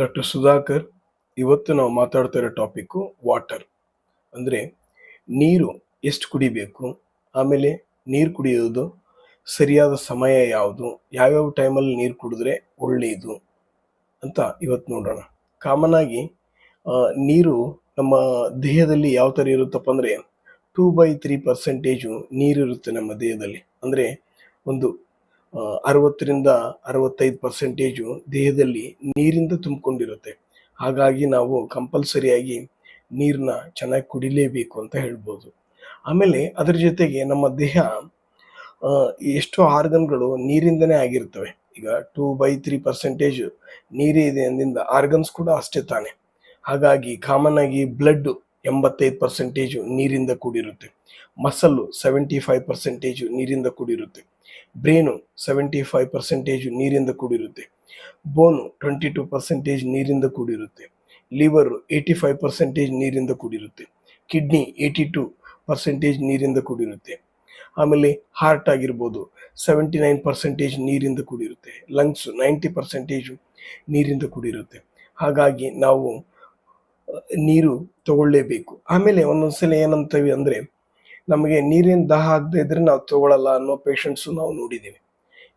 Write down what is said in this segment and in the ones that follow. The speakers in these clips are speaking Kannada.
ಡಾಕ್ಟರ್ ಸುಧಾಕರ್ ಇವತ್ತು ನಾವು ಮಾತಾಡ್ತಾ ಇರೋ ಟಾಪಿಕ್ಕು ವಾಟರ್ ಅಂದರೆ ನೀರು ಎಷ್ಟು ಕುಡಿಬೇಕು, ಆಮೇಲೆ ನೀರು ಕುಡಿಯೋದು ಸರಿಯಾದ ಸಮಯ ಯಾವುದು, ಯಾವ್ಯಾವ ಟೈಮಲ್ಲಿ ನೀರು ಕುಡಿದ್ರೆ ಒಳ್ಳೆಯದು ಅಂತ ಇವತ್ತು ನೋಡೋಣ. ಕಾಮನ್ ಆಗಿ ನೀರು ನಮ್ಮ ದೇಹದಲ್ಲಿ ಯಾವ ಥರ ಇರುತ್ತಪ್ಪ ಅಂದರೆ ಟೂ ಬೈ ತ್ರೀ ಪರ್ಸೆಂಟೇಜು ನೀರಿರುತ್ತೆ ನಮ್ಮ ದೇಹದಲ್ಲಿ. ಅಂದರೆ ಒಂದು ಅರವತ್ತರಿಂದ ಅರವತ್ತೈದು ಪರ್ಸೆಂಟೇಜು ದೇಹದಲ್ಲಿ ನೀರಿಂದ ತುಂಬಿಕೊಂಡಿರುತ್ತೆ. ಹಾಗಾಗಿ ನಾವು ಕಂಪಲ್ಸರಿಯಾಗಿ ನೀರನ್ನ ಚೆನ್ನಾಗಿ ಕುಡಿಲೇಬೇಕು ಅಂತ ಹೇಳ್ಬೋದು. ಆಮೇಲೆ ಅದರ ಜೊತೆಗೆ ನಮ್ಮ ದೇಹ ಎಷ್ಟೋ ಆರ್ಗನ್ಗಳು ನೀರಿಂದನೇ ಆಗಿರ್ತವೆ. ಈಗ ಟೂ ಬೈ ತ್ರೀ ಪರ್ಸೆಂಟೇಜ್ ನೀರೇ ಇದೆ ಅಂದಿಂದ ಆರ್ಗನ್ಸ್ ಕೂಡ ಅಷ್ಟೇ ತಾನೆ. ಹಾಗಾಗಿ ಕಾಮನ್ ಆಗಿ ಬ್ಲಡ್ ಎಂಬತ್ತೈದು ಪರ್ಸೆಂಟೇಜು ನೀರಿಂದ ಕೂಡಿರುತ್ತೆ. ಮಸಲ್ಲು ಸೆವೆಂಟಿ ಫೈವ್ ಪರ್ಸೆಂಟೇಜು ನೀರಿಂದ ಕೂಡಿರುತ್ತೆ. ಬ್ರೇನು ಸೆವೆಂಟಿ ಫೈವ್ ಪರ್ಸೆಂಟೇಜ್ ನೀರಿಂದ ಕೂಡಿರುತ್ತೆ. ಬೋನು ಟ್ವೆಂಟಿ ಟು ಪರ್ಸೆಂಟೇಜ್ ನೀರಿಂದ ಕೂಡಿರುತ್ತೆ. ಲಿವರು ಏಯ್ಟಿ ಫೈವ್ ಪರ್ಸೆಂಟೇಜ್ ನೀರಿಂದ ಕೂಡಿರುತ್ತೆ. ಕಿಡ್ನಿ ಏಯ್ಟಿ ಟು ಪರ್ಸೆಂಟೇಜ್ ನೀರಿಂದ ಕೂಡಿರುತ್ತೆ. ಆಮೇಲೆ ಹಾರ್ಟ್ ಆಗಿರ್ಬೋದು ಸೆವೆಂಟಿ ನೈನ್ ಪರ್ಸೆಂಟೇಜ್ ನೀರಿಂದ ಕೂಡಿರುತ್ತೆ. ಲಂಗ್ಸ್ ನೈಂಟಿ ಪರ್ಸೆಂಟೇಜು ನೀರಿಂದ ಕೂಡಿರುತ್ತೆ. ಹಾಗಾಗಿ ನಾವು ನೀರು ತಗೊಳ್ಳೇಬೇಕು. ಆಮೇಲೆ ಒಂದೊಂದ್ಸಲ ಏನಂತೀವಿ ಅಂದರೆ ನಮಗೆ ನೀರಿನ ದಾಹ ಆಗದೆ ಇದ್ರೆ ನಾವು ತಗೊಳ್ಳಲ್ಲ ಅನ್ನೋ ಪೇಷಂಟ್ಸು ನಾವು ನೋಡಿದ್ದೀವಿ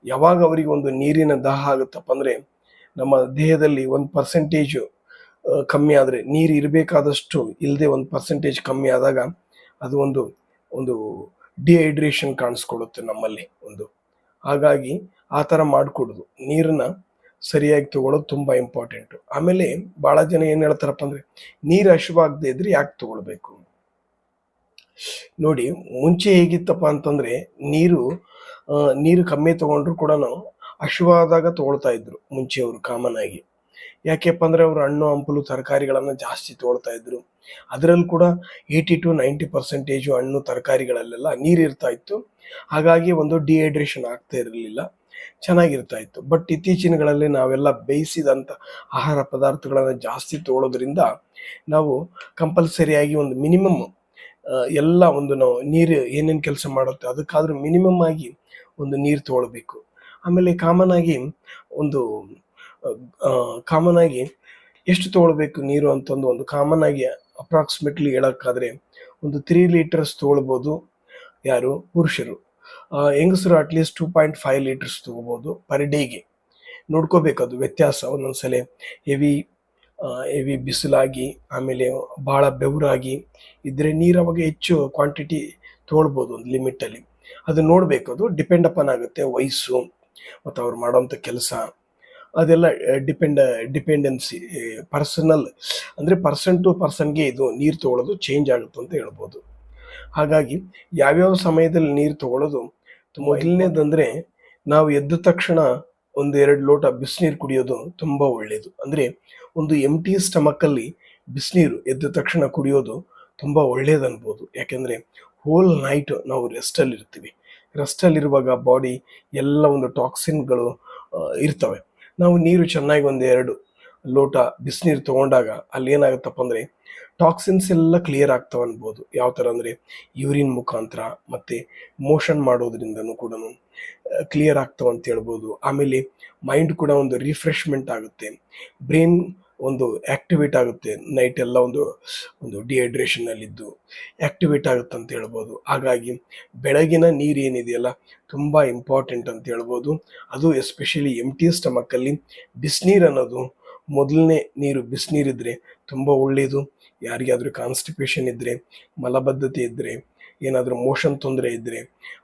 ಯಾವಾಗ ಅವರಿಗೆ ಒಂದು ನೀರಿನ ದಾಹ ಆಗುತ್ತಪ್ಪ ಅಂದರೆ, ನಮ್ಮ ದೇಹದಲ್ಲಿ ಒಂದು ಪರ್ಸೆಂಟೇಜು ಕಮ್ಮಿ ಆದರೆ, ನೀರು ಇರಬೇಕಾದಷ್ಟು ಇಲ್ಲದೆ ಒಂದು ಪರ್ಸೆಂಟೇಜ್ ಕಮ್ಮಿ ಆದಾಗ ಅದು ಒಂದು ಒಂದು ಡಿಹೈಡ್ರೇಷನ್ ಕಾಣಿಸ್ಕೊಳ್ಳುತ್ತೆ ನಮ್ಮಲ್ಲಿ ಒಂದು. ಹಾಗಾಗಿ ಆ ಥರ ಮಾಡಿಕೊಡೋದು. ನೀರನ್ನ ಸರಿಯಾಗಿ ತಗೊಳ್ಳೋದು ತುಂಬ ಇಂಪಾರ್ಟೆಂಟು ಆಮೇಲೆ ಭಾಳ ಜನ ಏನು ಹೇಳ್ತಾರಪ್ಪ ಅಂದರೆ, ನೀರು ಹಸಿವಾಗದೇ ಇದ್ರೆ ಯಾಕೆ ತಗೊಳ್ಬೇಕು? ನೋಡಿ, ಮುಂಚೆ ಹೇಗಿತ್ತಪ್ಪ ಅಂತಂದ್ರೆ ನೀರು ನೀರು ಕಮ್ಮಿ ತಗೊಂಡ್ರು ಕೂಡ ಹಸಿವಾದಾಗ ತಗೊಳ್ತಾ ಇದ್ರು ಮುಂಚೆಯವರು ಕಾಮನ್ ಆಗಿ. ಯಾಕೆಪ್ಪ ಅಂದ್ರೆ ಅವರು ಹಣ್ಣು, ಹಂಪಲು, ತರಕಾರಿಗಳನ್ನ ಜಾಸ್ತಿ ತಗೊಳ್ತಾ ಇದ್ರು. ಅದರಲ್ಲಿ ಕೂಡ ಏಯ್ಟಿ ಟು ನೈಂಟಿ ಪರ್ಸೆಂಟೇಜು ಹಣ್ಣು, ತರಕಾರಿಗಳಲ್ಲೆಲ್ಲ ನೀರು ಇರ್ತಾ ಇತ್ತು. ಹಾಗಾಗಿ ಒಂದು ಡಿಹೈಡ್ರೇಷನ್ ಆಗ್ತಾ ಇರಲಿಲ್ಲ. ಚೆನ್ನಾಗಿರ್ತಾ ಇತ್ತು. ಬಟ್ ಇತ್ತೀಚಿನಗಳಲ್ಲಿ ನಾವೆಲ್ಲ ಬೇಯಿಸಿದಂಥ ಆಹಾರ ಪದಾರ್ಥಗಳನ್ನು ಜಾಸ್ತಿ ತೊಗೊಳೋದ್ರಿಂದ ನಾವು ಕಂಪಲ್ಸರಿಯಾಗಿ ಒಂದು ಮಿನಿಮಮ್ ಎಲ್ಲ ಒಂದು ನಾವು ನೀರು ಏನೇನು ಕೆಲಸ ಮಾಡುತ್ತೆ, ಅದಕ್ಕಾದ್ರೂ ಮಿನಿಮಮ್ ಆಗಿ ಒಂದು ನೀರು ತೊಗೊಳ್ಬೇಕು. ಆಮೇಲೆ ಕಾಮನ್ ಆಗಿ ಒಂದು ಕಾಮನ್ ಆಗಿ ಎಷ್ಟು ತೊಗೊಳ್ಬೇಕು ನೀರು ಅಂತಂದು ಒಂದು ಕಾಮನ್ ಆಗಿ ಅಪ್ರಾಕ್ಸಿಮೇಟ್ಲಿ ಹೇಳೋಕ್ಕಾದ್ರೆ ಒಂದು ತ್ರೀ ಲೀಟರ್ಸ್ ತೊಗೊಳ್ಬೋದು ಯಾರು? ಪುರುಷರು. ಹೆಂಗಸರು at least two point five litres ತಗೋಬೋದು ಪರ್ ಡೇಗೆ ನೋಡ್ಕೋಬೇಕು ಅದು ವ್ಯತ್ಯಾಸ ಒಂದೊಂದ್ಸಲ. ಹೆವಿ ಹೆವಿ ಬಿಸಿಲಾಗಿ, ಆಮೇಲೆ ಭಾಳ ಬೆವರಾಗಿ ಇದ್ರೆ ನೀರು ಅವಾಗ ಹೆಚ್ಚು ಕ್ವಾಂಟಿಟಿ ತೊಗೊಳ್ಬೋದು ಒಂದು ಲಿಮಿಟಲ್ಲಿ ಅದು ನೋಡಬೇಕು, ಅದು ಡಿಪೆಂಡ್ ಅಪನ್ ಆಗುತ್ತೆ ವಯಸ್ಸು, ಮತ್ತು ಅವ್ರು ಮಾಡೋಂಥ ಕೆಲಸ. ಅದೆಲ್ಲ ಡಿಪೆಂಡ್ ಡಿಪೆಂಡೆನ್ಸಿ ಪರ್ಸನಲ್ ಅಂದರೆ ಪರ್ಸನ್ ಟು ಪರ್ಸನ್ಗೆ ಇದು ನೀರು ತೊಗೊಳ್ಳೋದು ಚೇಂಜ್ ಆಗುತ್ತೆ ಅಂತ ಹೇಳ್ಬೋದು. ಹಾಗಾಗಿ ಯಾವ್ಯಾವ ಸಮಯದಲ್ಲಿ ನೀರು ತಗೊಳ್ಳೋದು ಮೊದಲನೇದಂದರೆ ನಾವು ಎದ್ದ ತಕ್ಷಣ ಒಂದು ಎರಡು ಲೋಟ ಬಿಸಿನೀರು ಕುಡಿಯೋದು ತುಂಬ ಒಳ್ಳೆಯದು ಅಂದರೆ ಒಂದು ಎಂ ಟಿ ಸ್ಟಮಕ್ಕಲ್ಲಿ ಬಿಸಿನೀರು ಎದ್ದ ತಕ್ಷಣ ಕುಡಿಯೋದು ತುಂಬ ಒಳ್ಳೇದು ಯಾಕೆಂದರೆ ಹೋಲ್ ನೈಟ್ ನಾವು ರೆಸ್ಟಲ್ಲಿ ಇರ್ತೀವಿ. ರೆಸ್ಟಲ್ಲಿರುವಾಗ ಬಾಡಿ ಎಲ್ಲ ಒಂದು ಟಾಕ್ಸಿನ್ಗಳು ಇರ್ತವೆ. ನಾವು ನೀರು ಚೆನ್ನಾಗಿ ಒಂದು ಎರಡು ಲೋಟ ಬಿಸಿನೀರು ತಗೊಂಡಾಗ ಅಲ್ಲಿ ಏನಾಗುತ್ತಪ್ಪ ಅಂದರೆ ಟಾಕ್ಸಿನ್ಸ್ ಎಲ್ಲ ಕ್ಲಿಯರ್ ಆಗ್ತವೆ ಅನ್ಬೋದು ಯಾವ ಥರ ಅಂದರೆ ಯೂರಿನ್ ಮುಖಾಂತರ ಮತ್ತು ಮೋಷನ್ ಮಾಡೋದ್ರಿಂದನೂ ಕೂಡ ಕ್ಲಿಯರ್ ಆಗ್ತವೆ ಅಂತ ಹೇಳ್ಬೋದು. ಆಮೇಲೆ ಮೈಂಡ್ ಕೂಡ ಒಂದು ರಿಫ್ರೆಶ್ಮೆಂಟ್ ಆಗುತ್ತೆ. ಬ್ರೈನ್ ಒಂದು ಆ್ಯಕ್ಟಿವೇಟ್ ಆಗುತ್ತೆ. ನೈಟ್ ಎಲ್ಲ ಒಂದು ಒಂದು ಡಿಹೈಡ್ರೇಷನಲ್ಲಿದ್ದು ಆ್ಯಕ್ಟಿವೇಟ್ ಆಗುತ್ತೆ ಅಂತ ಹೇಳ್ಬೋದು. ಹಾಗಾಗಿ ಬೆಳಗಿನ ನೀರು ಏನಿದೆಯಲ್ಲ, ತುಂಬ ಇಂಪಾರ್ಟೆಂಟ್ ಅಂತ ಹೇಳ್ಬೋದು. ಅದು ಎಸ್ಪೆಷಲಿ ಎಂ ಟಿ ಸ್ಟಮಕ್ಕಲ್ಲಿ ಬಿಸಿನೀರು ಅನ್ನೋದು ಮೊದಲನೇ ನೀರು ಬಿಸಿನೀರಿದ್ರೆ ತುಂಬ ಒಳ್ಳೆಯದು ಯಾರಿಗಾದರೂ ಕಾನ್ಸ್ಟಿಪೇಷನ್ ಇದ್ದರೆ ಮಲಬದ್ಧತೆ ಇದ್ದರೆ ಏನಾದರೂ ಮೋಷನ್ ತೊಂದರೆ ಇದ್ದರೆ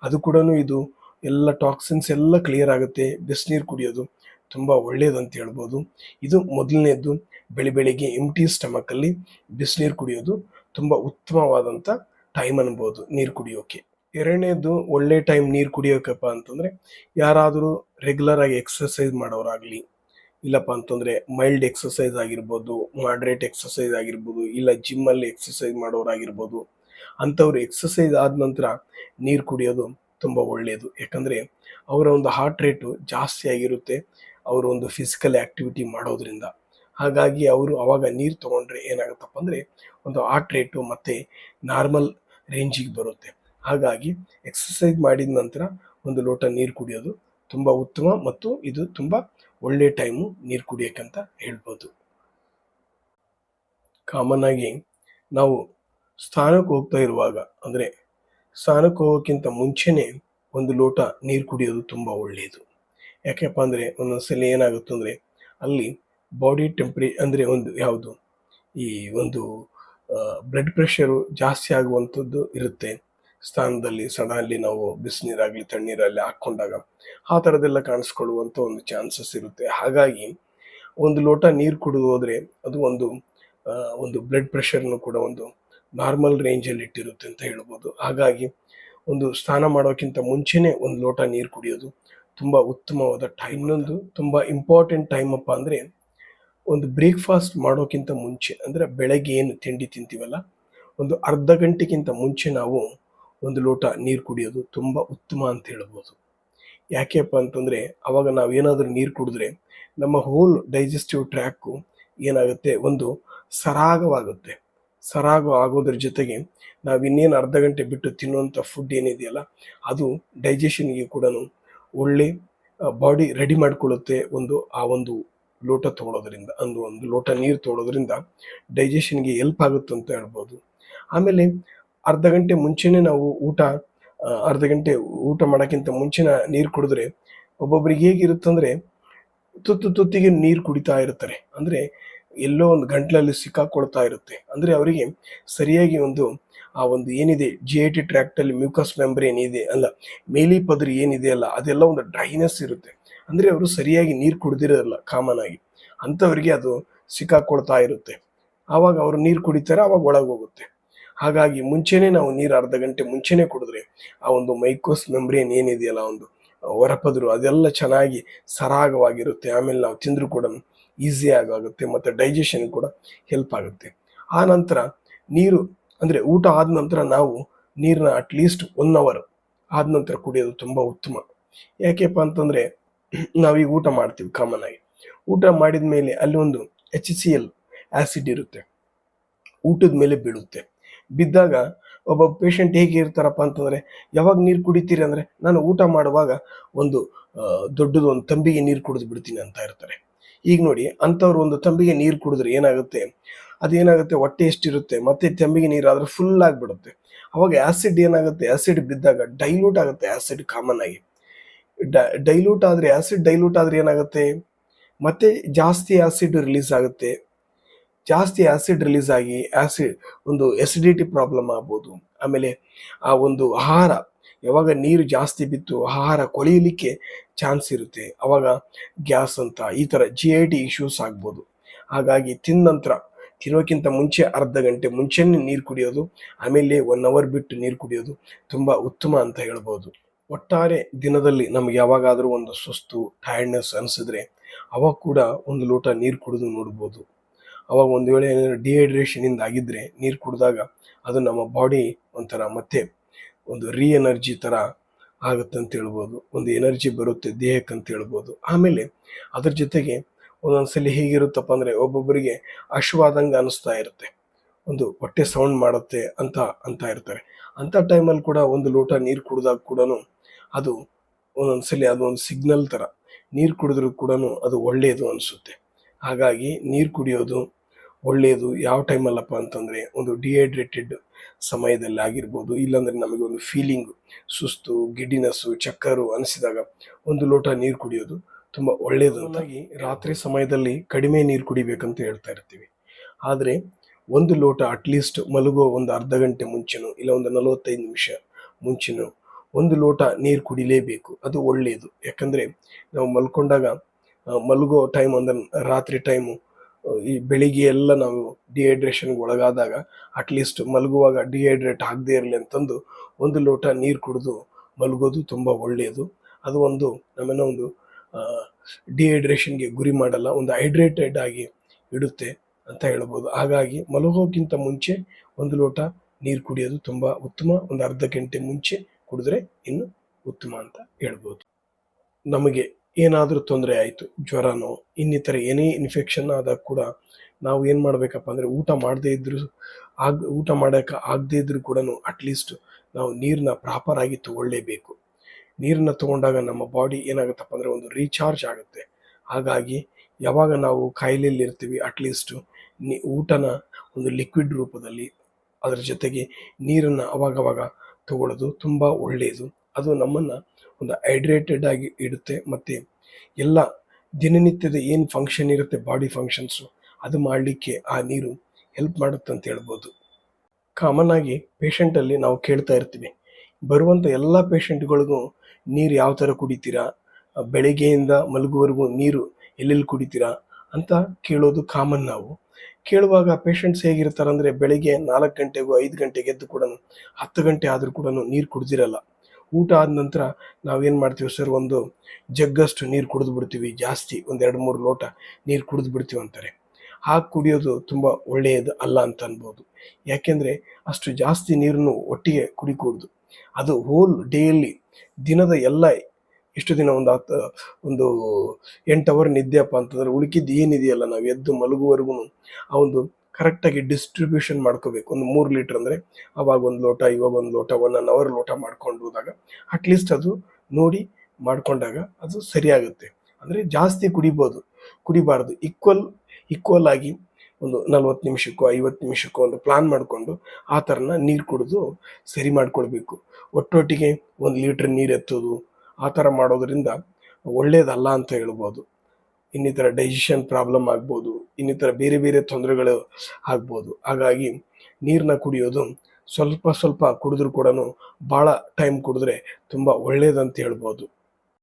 ಅದು ಕೂಡ ಇದು ಎಲ್ಲ ಟಾಕ್ಸಿನ್ಸ್ ಎಲ್ಲ ಕ್ಲಿಯರ್ ಆಗುತ್ತೆ. ಬಿಸಿನೀರು ಕುಡಿಯೋದು. ತುಂಬ ಒಳ್ಳೆಯದು ಅಂತ ಹೇಳ್ಬೋದು. ಇದು ಮೊದಲನೇದ್ದು ಬೆಳಿ ಬೆಳಿಗ್ಗೆ ಎಂ ಟಿ ಸ್ಟಮಕ್ಕಲ್ಲಿ ಬಿಸಿನೀರು ಕುಡಿಯೋದು, ತುಂಬ ಉತ್ತಮವಾದಂಥ ಟೈಮ್ ಅನ್ಬೋದು ನೀರು ಕುಡಿಯೋಕೆ. ಎರಡನೇದು, ಒಳ್ಳೆ ಟೈಮ್ ನೀರು ಕುಡಿಯೋಕಪ್ಪ ಅಂತಂದರೆ, ಯಾರಾದರೂ ರೆಗ್ಯುಲರ್ ಆಗಿ ಎಕ್ಸಸೈಸ್ ಮಾಡೋರಾಗಲಿ, ಇಲ್ಲಪ್ಪ ಅಂತಂದರೆ ಮೈಲ್ಡ್ ಎಕ್ಸಸೈಸ್ ಆಗಿರ್ಬೋದು ಮಾಡ್ರೇಟ್ ಎಕ್ಸಸೈಸ್ ಆಗಿರ್ಬೋದು, ಇಲ್ಲ ಜಿಮ್ಮಲ್ಲಿ ಎಕ್ಸಸೈಸ್ ಮಾಡೋರಾಗಿರ್ಬೋದು, ಅಂಥವ್ರು ಎಕ್ಸಸೈಸ್ ಆದ ನಂತರ ನೀರು ಕುಡಿಯೋದು ತುಂಬ ಒಳ್ಳೆಯದು ಯಾಕಂದರೆ, ಅವರ ಒಂದು ಹಾರ್ಟ್ ರೇಟು ಜಾಸ್ತಿ ಆಗಿರುತ್ತೆ. ಅವರು ಒಂದು ಫಿಸಿಕಲ್ ಆ್ಯಕ್ಟಿವಿಟಿ ಮಾಡೋದ್ರಿಂದ. ಹಾಗಾಗಿ ಅವರು ಅವಾಗ ನೀರು ತೊಗೊಂಡ್ರೆ ಏನಾಗುತ್ತಪ್ಪ ಅಂದರೆ ಒಂದು ಆರ್ಟ್ ರೇಟು ಮತ್ತು ನಾರ್ಮಲ್ ರೇಂಜಿಗೆ ಬರುತ್ತೆ. ಹಾಗಾಗಿ ಎಕ್ಸಸೈಸ್ ಮಾಡಿದ ನಂತರ ಒಂದು ಲೋಟ ನೀರು ಕುಡಿಯೋದು ತುಂಬ ಉತ್ತಮ ಮತ್ತು ಇದು ತುಂಬ ಒಳ್ಳೆ ಟೈಮು ನೀರು ಕುಡಿಯೋಕ್ಕಂತ ಹೇಳ್ಬೋದು. ಕಾಮನ್ ಆಗಿ ನಾವು ಸ್ನಾನಕ್ಕೆ ಹೋಗ್ತಾ ಇರುವಾಗ ಅಂದರೆ ಸ್ನಾನಕ್ಕೆ ಹೋಗೋಕ್ಕಿಂತ ಮುಂಚೆನೇ ಒಂದು ಲೋಟ ನೀರು ಕುಡಿಯೋದು ತುಂಬ ಒಳ್ಳೆಯದು ಯಾಕೆಪ್ಪ ಅಂದರೆ ಒಂದೊಂದ್ಸಲ ಏನಾಗುತ್ತೆ ಅಂದರೆ ಅಲ್ಲಿ ಬಾಡಿ ಟೆಂಪ್ರೇ ಅಂದರೆ ಒಂದು ಯಾವುದು? ಈ ಒಂದು ಬ್ಲಡ್ ಪ್ರೆಷರು ಜಾಸ್ತಿ ಆಗುವಂಥದ್ದು ಇರುತ್ತೆ. ಸ್ಥಾನದಲ್ಲಿ ಸಡನ್ಲಿ ನಾವು ಬಿಸಿನೀರಾಗಲಿ ತಣ್ಣೀರಲ್ಲಿ ಹಾಕ್ಕೊಂಡಾಗ ಆ ಥರದ್ದೆಲ್ಲ ಕಾಣಿಸ್ಕೊಳ್ಳುವಂಥ ಒಂದು ಚಾನ್ಸಸ್ ಇರುತ್ತೆ. ಹಾಗಾಗಿ ಒಂದು ಲೋಟ ನೀರು ಕುಡಿದು ಹೋದರೆ ಅದು ಒಂದು ಒಂದು ಬ್ಲಡ್ ಪ್ರೆಷರ್ನು ಕೂಡ ಒಂದು ನಾರ್ಮಲ್ ರೇಂಜಲ್ಲಿ ಇಟ್ಟಿರುತ್ತೆ ಅಂತ ಹೇಳ್ಬೋದು. ಹಾಗಾಗಿ ಒಂದು ಸ್ನಾನ ಮಾಡೋಕ್ಕಿಂತ ಮುಂಚೆನೇ ಒಂದು ಲೋಟ ನೀರು ಕುಡಿಯೋದು ತುಂಬ ಉತ್ತಮವಾದ ಟೈಮ್ ಇನ್ನೊಂದು ತುಂಬ ಇಂಪಾರ್ಟೆಂಟ್ ಟೈಮ್ ಅಪ್ಪ ಅಂದರೆ ಒಂದು ಬ್ರೇಕ್ಫಾಸ್ಟ್ ಮಾಡೋಕ್ಕಿಂತ ಮುಂಚೆ, ಅಂದರೆ ಬೆಳಗ್ಗೆ ಏನು ತಿಂಡಿ ತಿಂತೀವಲ್ಲ, ಒಂದು ಅರ್ಧ ಗಂಟೆಗಿಂತ ಮುಂಚೆ ನಾವು ಒಂದು ಲೋಟ ನೀರು ಕುಡಿಯೋದು ತುಂಬ ಉತ್ತಮ ಅಂತ ಹೇಳ್ಬೋದು. ಯಾಕೆಪ್ಪ ಅಂತಂದರೆ, ಅವಾಗ ನಾವು ಏನಾದರೂ ನೀರು ಕುಡಿದ್ರೆ ನಮ್ಮ ಹೋಲ್ ಡೈಜೆಸ್ಟಿವ್ ಟ್ರ್ಯಾಕು ಏನಾಗುತ್ತೆ, ಒಂದು ಸರಾಗವಾಗುತ್ತೆ. ಸರಾಗ ಆಗೋದ್ರ ಜೊತೆಗೆ ನಾವು ಇನ್ನೇನು ಅರ್ಧ ಗಂಟೆ ಬಿಟ್ಟು ತಿನ್ನುವಂಥ ಫುಡ್ ಏನಿದೆಯಲ್ಲ, ಅದು ಡೈಜೆಷನ್ಗೆ ಕೂಡ ಒಳ್ಳೆ ಬಾಡಿ ರೆಡಿ ಮಾಡಿಕೊಳ್ಳುತ್ತೆ ಒಂದು, ಆ ಒಂದು ಲೋಟ ತೊಗೊಳೋದ್ರಿಂದ ಅಂದು ಒಂದು ಲೋಟ ನೀರು ತೊಗೊಳೋದ್ರಿಂದ ಡೈಜೆಷನ್ಗೆ ಎಲ್ಪ್ ಆಗುತ್ತೆ ಅಂತ ಹೇಳ್ಬೋದು. ಆಮೇಲೆ ಅರ್ಧ ಗಂಟೆ ಮುಂಚೆನೇ ನಾವು ಊಟ ಅರ್ಧ ಗಂಟೆ ಊಟ ಮಾಡೋಕ್ಕಿಂತ ಮುಂಚಿನ ನೀರು ಕುಡಿದ್ರೆ, ಒಬ್ಬೊಬ್ರಿಗೆ ಹೇಗಿರುತ್ತಂದ್ರೆ ತುತ್ತು ತುತ್ತಿಗೆ ನೀರು ಕುಡಿತಾ ಇರ್ತಾರೆ. ಅಂದರೆ ಎಲ್ಲೋ ಒಂದು ಗಂಟ್ಲಲ್ಲಿ ಸಿಕ್ಕಾಕೊಳ್ತಾ ಇರುತ್ತೆ. ಅಂದರೆ ಅವರಿಗೆ ಸರಿಯಾಗಿ ಒಂದು, ಆ ಒಂದು ಏನಿದೆ ಜಿ ಐ ಟಿ ಟ್ರ್ಯಾಕ್ಟಲ್ಲಿ ಮ್ಯೂಕಸ್ ಮೆಂಬ್ರೇನ್ ಇದೆ ಅಲ್ಲ, ಮೇಲಿ ಪದರಿ ಏನಿದೆ ಅಲ್ಲ, ಅದೆಲ್ಲ ಒಂದು ಡ್ರೈನೆಸ್ ಇರುತ್ತೆ. ಅಂದರೆ ಅವರು ಸರಿಯಾಗಿ ನೀರು ಕುಡ್ದಿರೋದಲ್ಲ ಕಾಮನ್ ಆಗಿ. ಅಂಥವ್ರಿಗೆ ಅದು ಸಿಕ್ಕಾಕೊಳ್ತಾ ಇರುತ್ತೆ. ಆವಾಗ ಅವರು ನೀರು ಕುಡಿತಾರೆ, ಆವಾಗ ಒಳಗೆ ಹೋಗುತ್ತೆ. ಹಾಗಾಗಿ ಮುಂಚೆನೇ ನಾವು ನೀರು ಅರ್ಧ ಗಂಟೆ ಮುಂಚೆನೇ ಕುಡಿದ್ರೆ, ಆ ಒಂದು ಮೈಕೋಸ್ ಮೆಂಬ್ರೇನ್ ಏನಿದೆಯಲ್ಲ, ಒಂದು ಹೊರಪದರು ಅದೆಲ್ಲ ಚೆನ್ನಾಗಿ ಸರಾಗವಾಗಿರುತ್ತೆ. ಆಮೇಲೆ ನಾವು ತಿಂದರೂ ಕೂಡ ಈಸಿ ಆಗುತ್ತೆ ಮತ್ತು ಡೈಜೆಷನ್ ಕೂಡ ಹೆಲ್ಪ್ ಆಗುತ್ತೆ. ಆ ನಂತರ ನೀರು ಅಂದರೆ ಊಟ ಆದ ನಂತರ ನಾವು ನೀರನ್ನ ಅಟ್ಲೀಸ್ಟ್ ಒನ್ ಅವರ್ ಆದ ನಂತರ ಕುಡಿಯೋದು ತುಂಬ ಉತ್ತಮ. ಯಾಕೆಪ್ಪ ಅಂತಂದರೆ ನಾವೀಗ ಊಟ ಮಾಡ್ತೀವಿ ಕಾಮನ್ ಆಗಿ. ಊಟ ಮಾಡಿದ ಮೇಲೆ ಅಲ್ಲಿ ಒಂದು ಎಚ್ ಸಿ ಎಲ್ ಆ್ಯಸಿಡ್ ಇರುತ್ತೆ. ಊಟದ ಮೇಲೆ ಬೀಳುತ್ತೆ. ಬಿದ್ದಾಗ ಒಬ್ಬ ಪೇಷಂಟ್ ಹೇಗೆ ಇರ್ತಾರಪ್ಪ ಅಂತಂದರೆ ಯಾವಾಗ ನೀರು ಕುಡಿತೀರಿ ಅಂದರೆ ನಾನು ಊಟ ಮಾಡುವಾಗ ಒಂದು ದೊಡ್ಡದು ಒಂದು ತಂಬಿಗೆ ನೀರು ಕುಡಿದು ಬಿಡ್ತೀನಿ ಅಂತ ಇರ್ತಾರೆ. ಈಗ ನೋಡಿ ಅಂಥವ್ರು ಒಂದು ತಂಬಿಗೆ ನೀರು ಕುಡಿದ್ರೆ ಏನಾಗುತ್ತೆ? ಅದೇನಾಗುತ್ತೆ? ಹೊಟ್ಟೆ ಎಷ್ಟಿರುತ್ತೆ? ಮತ್ತೆ ತಂಬಿಗೆ ನೀರು ಆದರೆ ಫುಲ್ ಆಗಿಬಿಡುತ್ತೆ. ಅವಾಗ ಆ್ಯಸಿಡ್ ಏನಾಗುತ್ತೆ? ಆ್ಯಸಿಡ್ ಬಿದ್ದಾಗ ಡೈಲ್ಯೂಟ್ ಆಗುತ್ತೆ ಆ್ಯಸಿಡ್ ಕಾಮನ್ ಆಗಿ. ಡೈಲ್ಯೂಟ್ ಆದರೆ ಆ್ಯಸಿಡ್ ಡೈಲ್ಯೂಟ್ ಆದರೆ ಏನಾಗುತ್ತೆ? ಮತ್ತೆ ಜಾಸ್ತಿ ಆ್ಯಸಿಡ್ ರಿಲೀಸ್ ಆಗುತ್ತೆ. ಜಾಸ್ತಿ ಆ್ಯಸಿಡ್ ರಿಲೀಸ್ ಆಗಿ ಆ್ಯಸಿಡ್ ಒಂದು ಎಸಿಡಿಟಿ ಪ್ರಾಬ್ಲಮ್ ಆಗ್ಬೋದು. ಆಮೇಲೆ ಆ ಒಂದು ಆಹಾರ ಯಾವಾಗ ನೀರು ಜಾಸ್ತಿ ಬಿತ್ತು ಆಹಾರ ಕೊಳೆಯಲಿಕ್ಕೆ ಚಾನ್ಸ್ ಇರುತ್ತೆ, ಅವಾಗ ಗ್ಯಾಸ್ ಅಂತ ಈ ಥರ ಜಿ ಐ ಟಿ ಇಶ್ಯೂಸ್ ಆಗ್ಬೋದು. ಹಾಗಾಗಿ ತಿಂದ ನಂತರ ತಿನ್ನೋಕ್ಕಿಂತ ಮುಂಚೆ ಅರ್ಧ ಗಂಟೆ ಮುಂಚೆನೇ ನೀರು ಕುಡಿಯೋದು, ಆಮೇಲೆ ಒನ್ ಅವರ್ ಬಿಟ್ಟು ನೀರು ಕುಡಿಯೋದು ತುಂಬ ಉತ್ತಮ ಅಂತ ಹೇಳ್ಬೋದು. ಒಟ್ಟಾರೆ ದಿನದಲ್ಲಿ ನಮ್ಗೆ ಯಾವಾಗಾದರೂ ಒಂದು ಸುಸ್ತು ಟಯರ್ಡ್ನೆಸ್ ಅನಿಸಿದ್ರೆ ಅವಾಗ ಕೂಡ ಒಂದು ಲೋಟ ನೀರು ಕುಡಿದು ನೋಡ್ಬೋದು. ಅವಾಗ ಒಂದು ವೇಳೆ ಏನಾದರೂ ಡಿಹೈಡ್ರೇಷನಿಂದ ಆಗಿದ್ದರೆ ನೀರು ಕುಡಿದಾಗ ಅದು ನಮ್ಮ ಬಾಡಿ ಒಂಥರ ಮತ್ತೆ ಒಂದು ರೀ ಎನರ್ಜಿ ಥರ ಆಗುತ್ತೆ ಅಂತ ಹೇಳ್ಬೋದು. ಒಂದು ಎನರ್ಜಿ ಬರುತ್ತೆ, ದೇಹಕ್ಕೆ ಅಂತ ಹೇಳ್ಬೋದು. ಆಮೇಲೆ ಅದ್ರ ಜೊತೆಗೆ ಒಂದೊಂದ್ಸಲಿ ಹೇಗಿರುತ್ತಪ್ಪ ಅಂದರೆ ಒಬ್ಬೊಬ್ಬರಿಗೆ ಅಶ್ವಾದಂಗೆ ಅನಿಸ್ತಾ ಇರುತ್ತೆ. ಒಂದು ಹೊಟ್ಟೆ ಸೌಂಡ್ ಮಾಡುತ್ತೆ ಅಂತ ಅಂತ ಇರ್ತಾರೆ. ಅಂಥ ಟೈಮಲ್ಲಿ ಕೂಡ ಒಂದು ಲೋಟ ನೀರು ಕುಡಿದಾಗ ಕೂಡ ಅದು ಒಂದೊಂದ್ಸಲಿ ಅದು ಒಂದು ಸಿಗ್ನಲ್ ಥರ ನೀರು ಕುಡಿದ್ರೂ ಕೂಡ ಅದು ಒಳ್ಳೆಯದು ಅನಿಸುತ್ತೆ. ಹಾಗಾಗಿ ನೀರು ಕುಡಿಯೋದು ಒಳ್ಳೆಯದು ಯಾವ ಟೈಮಲ್ಲಪ್ಪ ಅಂತಂದರೆ ಒಂದು ಡಿಹೈಡ್ರೇಟೆಡ್ ಸಮಯದಲ್ಲಿ ಆಗಿರ್ಬೋದು ಇಲ್ಲಾಂದರೆ ನಮಗೆ ಒಂದು ಫೀಲಿಂಗು ಸುಸ್ತು ಗಿಡಿನಸ್ಸು ಚಕ್ಕರು ಅನಿಸಿದಾಗ ಒಂದು ಲೋಟ ನೀರು ಕುಡಿಯೋದು ತುಂಬ ಒಳ್ಳೆಯದು ಅಂತಾಗಿ ರಾತ್ರಿ ಸಮಯದಲ್ಲಿ ಕಡಿಮೆ ನೀರು ಕುಡಿಬೇಕಂತ ಹೇಳ್ತಾ ಇರ್ತೀವಿ. ಆದರೆ ಒಂದು ಲೋಟ ಅಟ್ಲೀಸ್ಟ್ ಮಲಗೋ ಒಂದು ಅರ್ಧ ಗಂಟೆ ಮುಂಚೆನೋ ಇಲ್ಲ ಒಂದು ನಲವತ್ತೈದು ನಿಮಿಷ ಮುಂಚೆನೋ ಒಂದು ಲೋಟ ನೀರು ಕುಡಿಲೇಬೇಕು. ಅದು ಒಳ್ಳೆಯದು ಯಾಕಂದರೆ ನಾವು ಮಲ್ಕೊಂಡಾಗ ಮಲಗೋ ಟೈಮ್ ಅಂದ್ರೆ ರಾತ್ರಿ ಟೈಮು ಈ ಬೆಳಿಗ್ಗೆ ಎಲ್ಲ ನಾವು ಡಿಹೈಡ್ರೇಷನ್ಗೆ ಒಳಗಾದಾಗ ಅಟ್ಲೀಸ್ಟ್ ಮಲಗುವಾಗ ಡಿಹೈಡ್ರೇಟ್ ಆಗದೇ ಇರಲಿ ಅಂತಂದು ಒಂದು ಲೋಟ ನೀರು ಕುಡಿದು ಮಲಗೋದು ತುಂಬ ಒಳ್ಳೆಯದು. ಅದು ಒಂದು ನಮ್ಮನ್ನು ಒಂದು ಡಿಹೈಡ್ರೇಷನ್ಗೆ ಗುರಿ ಮಾಡಲ್ಲ, ಒಂದು ಹೈಡ್ರೇಟೆಡ್ ಆಗಿ ಇಡುತ್ತೆ ಅಂತ ಹೇಳ್ಬೋದು. ಹಾಗಾಗಿ ಮಲಗೋಕ್ಕಿಂತ ಮುಂಚೆ ಒಂದು ಲೋಟ ನೀರು ಕುಡಿಯೋದು ತುಂಬ ಉತ್ತಮ. ಒಂದು ಅರ್ಧ ಗಂಟೆ ಮುಂಚೆ ಕುಡಿದ್ರೆ ಇನ್ನು ಉತ್ತಮ ಅಂತ ಹೇಳ್ಬೋದು. ನಮಗೆ ಏನಾದರೂ ತೊಂದರೆ ಆಯಿತು, ಜ್ವರನೋ, ಇನ್ನಿತರ ಏನೇ ಇನ್ಫೆಕ್ಷನ್ ಆದಾಗ ಕೂಡ ನಾವು ಏನು ಮಾಡಬೇಕಪ್ಪ ಅಂದರೆ ಊಟ ಮಾಡದೇ ಇದ್ದರೂ ಆಗ, ಊಟ ಮಾಡೋಕೆ ಆಗದೇ ಇದ್ದರೂ ಕೂಡ ಅಟ್ಲೀಸ್ಟ್ ನಾವು ನೀರನ್ನ ಪ್ರಾಪರಾಗಿ ತಗೊಳ್ಳೇಬೇಕು. ನೀರನ್ನ ತಗೊಂಡಾಗ ನಮ್ಮ ಬಾಡಿ ಏನಾಗುತ್ತಪ್ಪ ಅಂದರೆ ಒಂದು ರೀಚಾರ್ಜ್ ಆಗುತ್ತೆ. ಹಾಗಾಗಿ ಯಾವಾಗ ನಾವು ಕಾಯಿಲೆಯಲ್ಲಿ ಇರ್ತೀವಿ ಅಟ್ಲೀಸ್ಟು ನೀ, ಊಟನ ಒಂದು ಲಿಕ್ವಿಡ್ ರೂಪದಲ್ಲಿ ಅದರ ಜೊತೆಗೆ ನೀರನ್ನು ಅವಾಗವಾಗ ತಗೊಳ್ಳೋದು ತುಂಬ ಒಳ್ಳೆಯದು ಅದು ನಮ್ಮನ್ನು ಒಂದು ಹೈಡ್ರೇಟೆಡ್ ಆಗಿ ಇಡುತ್ತೆ ಮತ್ತು ಎಲ್ಲ ದಿನನಿತ್ಯದ ಏನು ಫಂಕ್ಷನ್ ಇರುತ್ತೆ ಬಾಡಿ ಫಂಕ್ಷನ್ಸು ಅದು ಮಾಡಲಿಕ್ಕೆ ಆ ನೀರು ಹೆಲ್ಪ್ ಮಾಡುತ್ತೆ ಅಂತ ಹೇಳ್ಬೋದು. ಕಾಮನ್ ಆಗಿ ಪೇಷಂಟಲ್ಲಿ ನಾವು ಕೇಳ್ತಾ ಇರ್ತೀವಿ ಬರುವಂಥ ಎಲ್ಲ ಪೇಷಂಟ್ಗಳಿಗೂ ನೀರು ಯಾವ ಥರ ಕುಡಿತೀರಾ, ಬೆಳಗ್ಗೆಯಿಂದ ಮಲಗುವವರೆಗೂ ನೀರು ಎಲ್ಲೆಲ್ಲಿ ಕುಡಿತೀರಾ ಅಂತ ಕೇಳೋದು ಕಾಮನ್ ನಾವು. ಕೇಳುವಾಗ ಪೇಷಂಟ್ಸ್ ಹೇಗಿರ್ತಾರೆ ಅಂದರೆ ಬೆಳಿಗ್ಗೆ ನಾಲ್ಕು ಗಂಟೆಗೂ ಐದು ಗಂಟೆಗೆ ಎದ್ದು ಕೂಡ ಹತ್ತು ಗಂಟೆ ಆದರೂ ಕೂಡ ನೀರು ಕುಡ್ದಿರಲ್ಲ. ಊಟ ಆದ ನಂತರ ನಾವೇನು ಮಾಡ್ತೀವಿ ಸರ್? ಒಂದು ಜಗ್ಗಷ್ಟು ನೀರು ಕುಡಿದು ಬಿಡ್ತೀವಿ. ಜಾಸ್ತಿ ಒಂದು ಎರಡು ಮೂರು ಲೋಟ ನೀರು ಕುಡಿದು ಬಿಡ್ತೀವಿ ಅಂತಾರೆ. ಹಾಗೆ ಕುಡಿಯೋದು ತುಂಬ ಒಳ್ಳೆಯದು ಅಲ್ಲ ಅಂತ ಅನ್ಬೋದು. ಯಾಕೆಂದರೆ ಅಷ್ಟು ಜಾಸ್ತಿ ನೀರನ್ನು ಒಟ್ಟಿಗೆ ಕುಡಿಕೂಡ್ದು. ಅದು ಹೋಲ್ ಡೇಲಿ ದಿನದ ಎಲ್ಲ ಇಷ್ಟು ದಿನ ಒಂದು ಹತ್ತು ಒಂದು ಎಂಟು ಅವರ್ ನಿದ್ದೆಯಪ್ಪ ಅಂತಂದ್ರೆ ಉಳುಕಿದ್ದು ಏನಿದೆಯಲ್ಲ? ನಾವು ಎದ್ದು ಮಲಗುವವರೆಗೂ ಆ ಒಂದು ಕರೆಕ್ಟಾಗಿ ಡಿಸ್ಟ್ರಿಬ್ಯೂಷನ್ ಮಾಡ್ಕೋಬೇಕು. ಒಂದು ಮೂರು ಲೀಟ್ರ್ ಅಂದರೆ ಅವಾಗ ಒಂದು ಲೋಟ, ಇವಾಗ ಒಂದು ಲೋಟ, ಒನ್ ಅನ್ ಅವರ್ ಲೋಟ ಮಾಡ್ಕೊಂಡು ಹೋದಾಗ ಅಟ್ಲೀಸ್ಟ್ ಅದು ನೋಡಿ ಮಾಡಿಕೊಂಡಾಗ ಅದು ಸರಿಯಾಗುತ್ತೆ. ಅಂದರೆ ಜಾಸ್ತಿ ಕುಡಿಬೋದು. ಕುಡಿಬಾರ್ದು. ಈಕ್ವಲ್ ಈಕ್ವಲ್ ಆಗಿ ಒಂದು ನಲ್ವತ್ತು ನಿಮಿಷಕ್ಕೋ, ಐವತ್ತು ನಿಮಿಷಕ್ಕೋ ಒಂದು ಪ್ಲಾನ್ ಮಾಡಿಕೊಂಡು ಆ ಥರನ ನೀರು ಕುಡಿದು ಸರಿ ಮಾಡ್ಕೊಳ್ಬೇಕು. ಒಟ್ಟೊಟ್ಟಿಗೆ ಒಂದು ಲೀಟ್ರ್ ನೀರು ಎತ್ತೋದು ಆ ಥರ ಮಾಡೋದರಿಂದ ಒಳ್ಳೆಯದಲ್ಲ ಅಂತ ಹೇಳ್ಬೋದು. ಇನ್ನಿತರ ಡೈಜೆಷನ್ ಪ್ರಾಬ್ಲಮ್ ಆಗ್ಬೋದು, ಇನ್ನಿತರ ಬೇರೆ ಬೇರೆ ತೊಂದರೆಗಳು ಆಗ್ಬೋದು. ಹಾಗಾಗಿ ನೀರನ್ನ ಕುಡಿಯೋದು ಸ್ವಲ್ಪ ಸ್ವಲ್ಪ ಕುಡಿದ್ರೂ ಕೂಡ ಭಾಳ ಟೈಮ್ ಕುಡಿದ್ರೆ ತುಂಬ ಒಳ್ಳೆಯದಂತ ಹೇಳ್ಬೋದು.